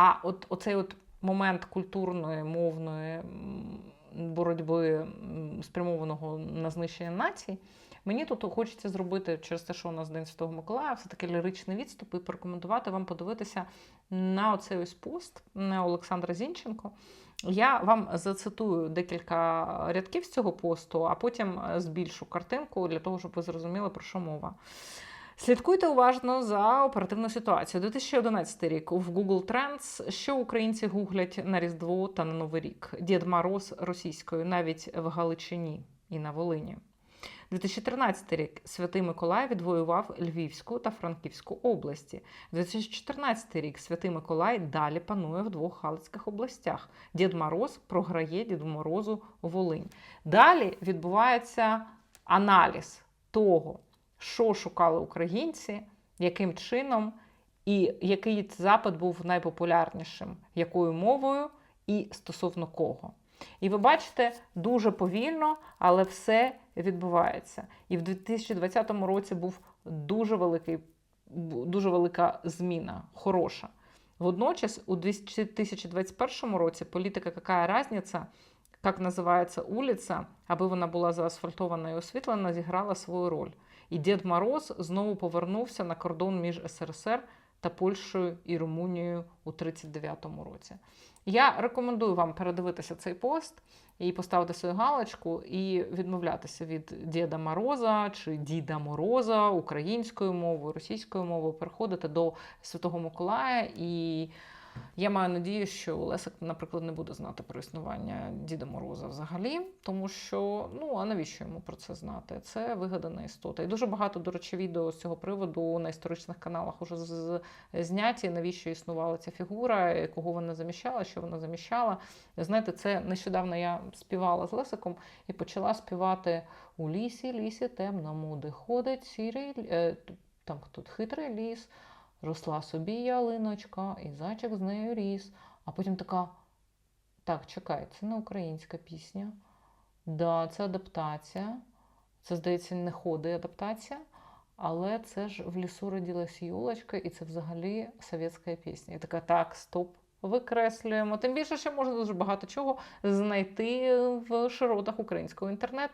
А от оцей от момент культурної, мовної боротьби спрямованого на знищення націй. Мені тут хочеться зробити через те, що у нас День Святого Миколая, все таки ліричний відступ і порекомендувати вам подивитися на оцей ось пост Олександра Зінченко. Я вам зацитую декілька рядків з цього посту, а потім е, збільшу картинку для того, щоб ви зрозуміли, про що мова. Слідкуйте уважно за оперативною ситуацією. 2011 рік в Google Trends, що українці гуглять на Різдво та на Новий рік. Дід Мороз російською, навіть в Галичині і на Волині. 2013 рік Святий Миколай відвоював Львівську та Франківську області. 2014 рік Святий Миколай далі панує в двох Галицьких областях. Дід Мороз програє Діду Морозу Волинь. Далі відбувається аналіз того, що шукали українці, яким чином і який запит був найпопулярнішим, якою мовою і стосовно кого. І ви бачите, дуже повільно, але все відбувається. І в 2020 році був дуже великий, дуже велика зміна, хороша. Водночас, у 2021 році політика «Какая разниця», як називається улиця, аби вона була заасфальтована і освітлена, зіграла свою роль. І Дід Мороз знову повернувся на кордон між СРСР та Польщею і Румунією у 1939 році. Я рекомендую вам передивитися цей пост і поставити свою галочку, і відмовлятися від Діда Мороза чи Діда Мороза українською мовою, російською мовою, переходити до Святого Миколая. І я маю надію, що Лесик, наприклад, не буде знати про існування Діда Мороза взагалі, тому що ну а навіщо йому про це знати? Це вигадана істота. І дуже багато, до речі, відео з цього приводу на історичних каналах уже зняті. Навіщо існувала ця фігура, кого вона заміщала, що вона заміщала. Знаєте, це нещодавно я співала з Лесиком і почала співати у лісі, лісі темному, де ходить сірий е, там тут хитрий ліс. Росла собі ялиночка, і зайчик з нею ріс. А потім така: так, чекай, це не українська пісня. Да, це адаптація. Це, здається, не ходи адаптація. Але це ж в лісу родилась Юлочка, і це взагалі совєтська пісня. І така, так, стоп, викреслюємо. Тим більше, що можна дуже багато чого знайти в широтах українського інтернету.